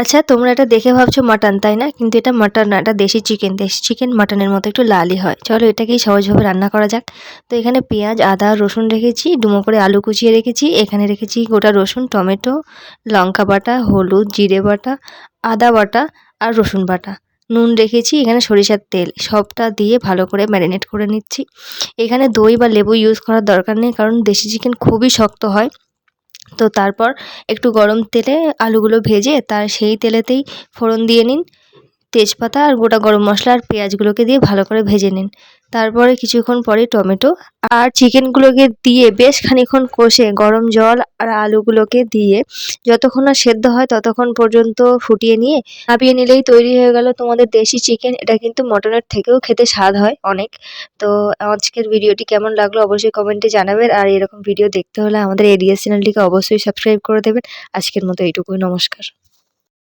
আচ্ছা তোমরা এটা দেখে ভাবছ মাটন, তাই না? কিন্তু এটা মাটন না, এটা দেশি চিকেন দেশি চিকেন মাটনের মতো একটু লালই হয়। চলো এটাকেই সহজভাবে রান্না করা যাক। তো এখানে পেঁয়াজ, আদা, রসুন রেখেছি, ডুমো করে আলু কুচিয়ে রেখেছি। এখানে রেখেছি গোটা রসুন, টমেটো, লঙ্কা বাটা, হলুদ, জিরে বাটা, আদা বাটা আর রসুন বাটা। নুন রেখেছি, এখানে সরিষার তেল। সবটা দিয়ে ভালো করে ম্যারিনেট করে নিচ্ছি। এখানে দই বা লেবু ইউজ করার দরকার নেই, কারণ দেশি চিকেন খুবই শক্ত হয়। তো তারপর একটু গরম তেলে আলুগুলো ভেজে তার সেই তেলেতেই ফোড়ন দিয়ে নিন তেজপাতা আর গোটা গরম মশলা আর পেঁয়াজগুলোকে দিয়ে ভালো করে ভেজে নিন। তারপরে কিছুক্ষণ পরে টমেটো আর চিকেনগুলোকে দিয়ে বেশ খানিক্ষণ কষে গরম জল আর আলুগুলোকে দিয়ে যতক্ষণ না সেদ্ধ হয় ততক্ষণ পর্যন্ত ফুটিয়ে নিয়ে নাবিয়ে নিলেই তৈরি হয়ে গেল তোমাদের দেশি চিকেন। এটা কিন্তু মটনের থেকেও খেতে স্বাদ হয় অনেক। তো আজকের ভিডিওটি কেমন লাগল অবশ্যই কমেন্টে জানাবেন আর এরকম ভিডিও দেখতে হলে আমাদের এডিএস চ্যানেলটিকে অবশ্যই সাবস্ক্রাইব করে দেবেন। আজকের মতো এইটুকুই, নমস্কার।